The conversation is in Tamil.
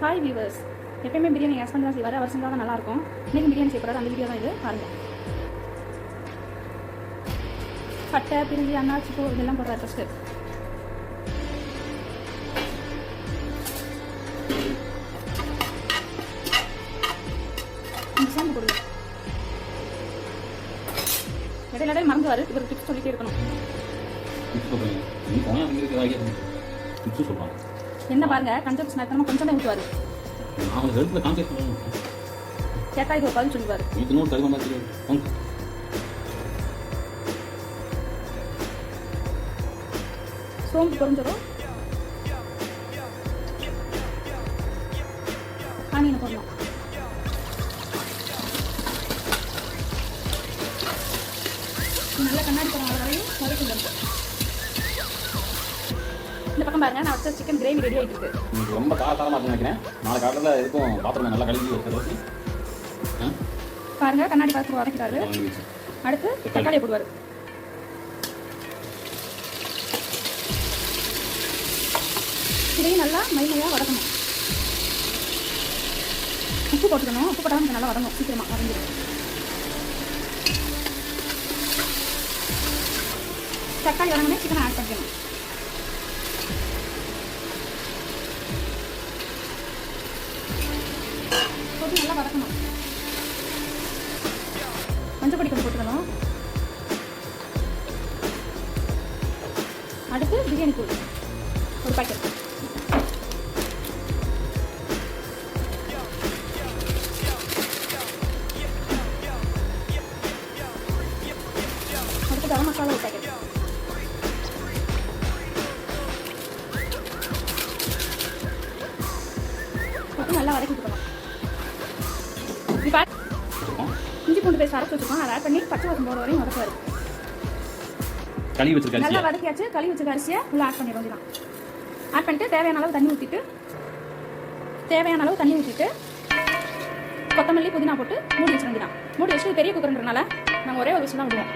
ஹாய் வியூவர்ஸ் எப்பயுமே பிரியாணி ஹஸ்பண்ட் தான் செய்வார் அவர் செஞ்சால் தான் நல்லாயிருக்கும் இன்றைக்கி பிரியாணி செய்யப்படுறது அந்த வீடியோ தான் இது பாருங்கள் பட்டை பிரிஞ்சி அண்ணாச்சி பூ இதெல்லாம் போடுறாரு ஃபஸ்ட்டு சோம்பு போடுங்க இடையில இடையில மறந்துவார் இவர் டிப்ஸ் சொல்லிட்டே இருக்கணும் டிப்ஸும் சொல்கிறான் என்ன பாருங்க கஞ்சம் ஸ்நாக்ஸ் கொஞ்சம் தான் ஊற்றுவார் அவனுக்கு ஹெல்த்தில் கான்செப்ட் பண்ணணும் கேட்டா இது ஒரு பதில் சொல்லுவார். நீ இன்னொரு தருவம் தான் தெரியாது வாங்க. சோம்பு பொரிஞ்சிடும் ஆனியனை போடணும். நல்ல கண்ணாடி வர வரையும் வதக்கிடணும் இந்த பக்கம் பாருங்க நான் வச்ச சிக்கன் கிரேவி ரெடி ஆகிட்டு இருக்கு. ரொம்ப காலத்தாரமாக இருக்குன்னு நினைக்கிறேன். நாளை காலையில் இருக்கும் பாத்திரம் நல்லா கழுவி வச்சு பாருங்க கண்ணாடி பாத்திரம் வதக்கிறாரு. அடுத்து தக்காளியை போடுவார். இதையும் நல்லா மைமையாக வதக்கணும். உப்பு போட்டுக்கணும். உப்பு போட்டால் நல்லா வதங்கும். சீக்கிரமாக வதங்கிடும். தக்காளி வதங்கினே சிக்கனை ஆட் பண்ணிக்கணும். போட்டு நல்லா வதக்கணும் மஞ்சள் பொடி கொஞ்சம் போட்டுக்கணும் அடுத்து பிரியாணி தூள் ஒரு பாக்கெட் அடுத்து கரம் மசாலா ஒரு பாக்கெட் போட்டு நல்லா வதக்கி விட்டுக்கணும் இஞ்சி பூண்டு பேஸ்ட் அரைச்சி வச்சுருக்கோம் அதை ஆட் பண்ணி பச்சை வாசம் போகிற வரையும் வதக்குவார். கழுவி வச்சிருக்க நல்லா வதக்கியாச்சு. களி வச்சுக்க அரிசியை உள்ள ஆட் பண்ணிட வேண்டியதான் ஆட் பண்ணிட்டு தேவையான அளவு தண்ணி ஊற்றிட்டு தேவையான அளவு தண்ணி ஊற்றிட்டு கொத்தமல்லி புதினா போட்டு மூடி வச்சிட வேண்டியதான் மூடி வச்சு இது பெரிய குக்கர்ன்றனால நாங்கள் ஒரே ஒரு விஷயம் தான் விடுவோம்.